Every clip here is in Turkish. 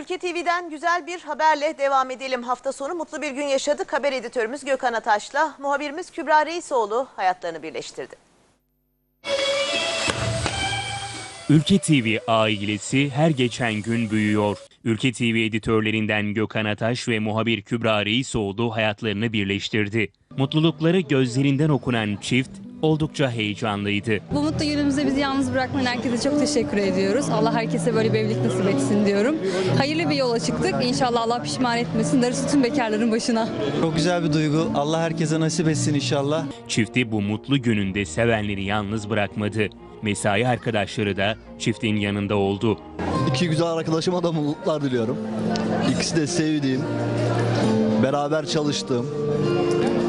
Ülke TV'den güzel bir haberle devam edelim. Hafta sonu mutlu bir gün yaşadık. Haber editörümüz Gökhan Ataş'la muhabirimiz Kübra Reisoğlu hayatlarını birleştirdi. Ülke TV ailesi her geçen gün büyüyor. Ülke TV editörlerinden Gökhan Ataş ve muhabir Kübra Reisoğlu hayatlarını birleştirdi. Mutlulukları gözlerinden okunan çift oldukça heyecanlıydı. Bu mutlu günümüzde bizi yalnız bırakmayan herkese çok teşekkür ediyoruz. Allah herkese böyle bir evlilik nasip etsin diyorum. Hayırlı bir yola çıktık. İnşallah Allah pişman etmesin. Darısı tüm bekarların başına. Çok güzel bir duygu. Allah herkese nasip etsin inşallah. Çifti bu mutlu gününde sevenleri yalnız bırakmadı. Mesai arkadaşları da çiftin yanında oldu. İki güzel arkadaşıma da mutluluklar diliyorum. İkisi de sevdiğim, beraber çalıştığım,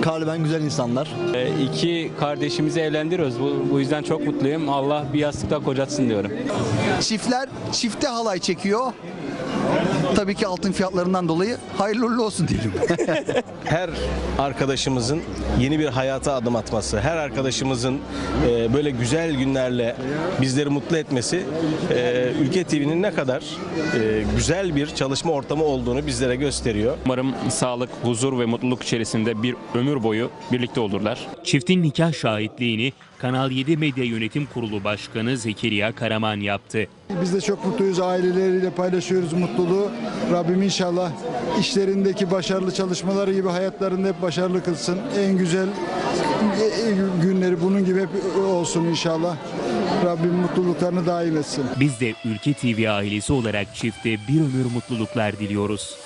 kalben güzel insanlar. Ee, İki kardeşimizi evlendiriyoruz. Bu, bu yüzden çok mutluyum. Allah bir yastıkta kocatsın diyorum. Çiftler çifte halay çekiyor. Tabii ki altın fiyatlarından dolayı hayırlı uğurlu olsun diyelim. her arkadaşımızın yeni bir hayata adım atması, her arkadaşımızın e, böyle güzel günlerle bizleri mutlu etmesi e, Ülke TV'nin ne kadar e, güzel bir çalışma ortamı olduğunu bizlere gösteriyor. Umarım sağlık, huzur ve mutluluk içerisinde bir ömür boyu birlikte olurlar. Çiftin nikah şahitliğini Kanal 7 Medya Yönetim Kurulu Başkanı Zekeriya Karaman yaptı. Biz de çok mutluyuz. Aileleriyle paylaşıyoruz mutluluğu. Rabbim inşallah işlerindeki başarılı çalışmaları gibi hayatlarında hep başarılı kılsın. En güzel e, günleri bunun gibi hep olsun inşallah. Rabbim mutluluklarını daim etsin. Biz de Ülke TV ailesi olarak çifte bir ömür mutluluklar diliyoruz.